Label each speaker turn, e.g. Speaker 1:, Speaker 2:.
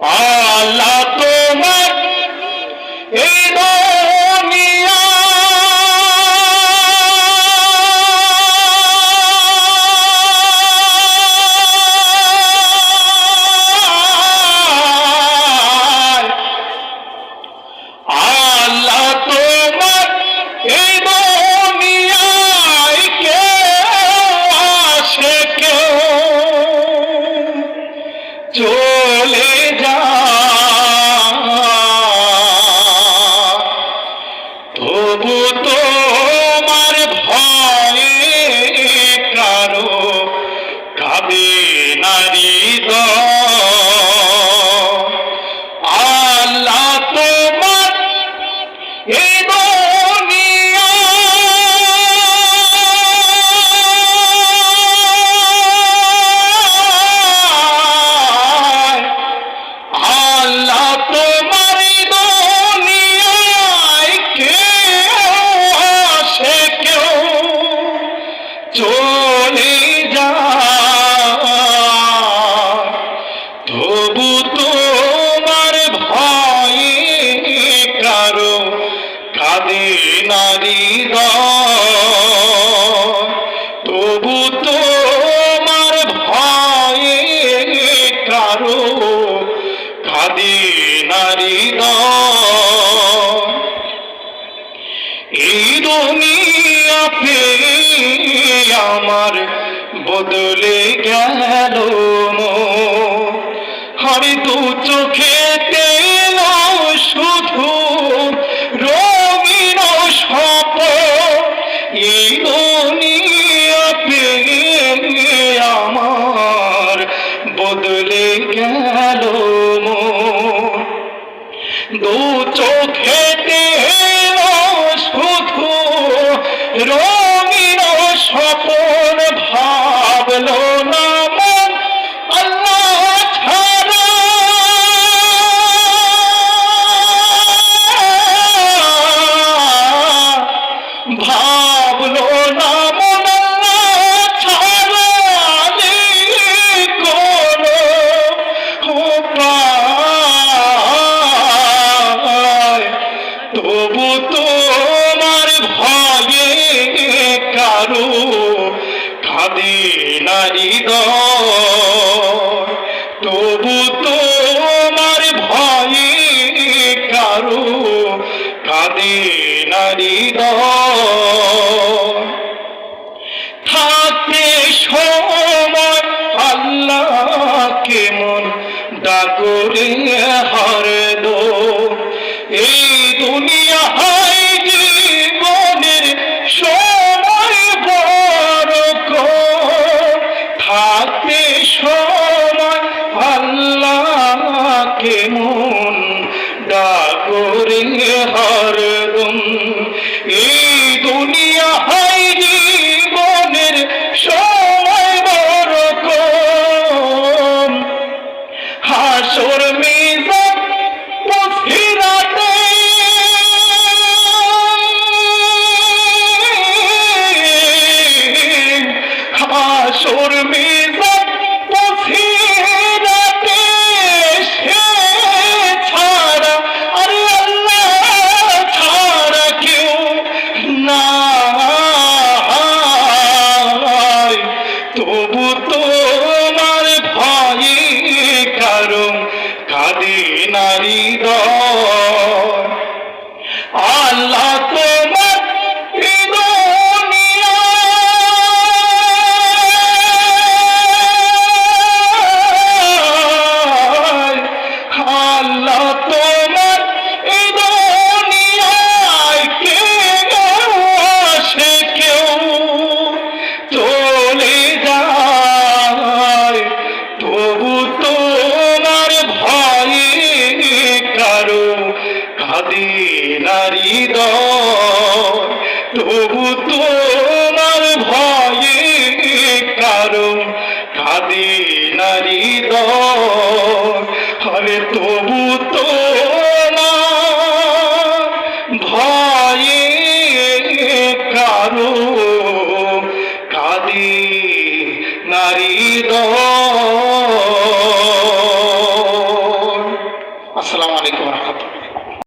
Speaker 1: আল্লাহ তো তবু তো তবু তোমার ভয় কারও কাঁদে নারী তবু তোমার ভয় কারও কাঁদে নারী এই দুনিয়া আমার বদলে গেল। আর দু চোখেতে শুধু রবিন স্বপ এই আমার বদলে গেল দু চোখে কাঁদে নারী তবু তোমার ভাই কারও কাঁদে নারী থাকতে সময় আল্লাহ কেমন ডাকরে তবু তোমার ভয়ে কারণ খাদি নারী দল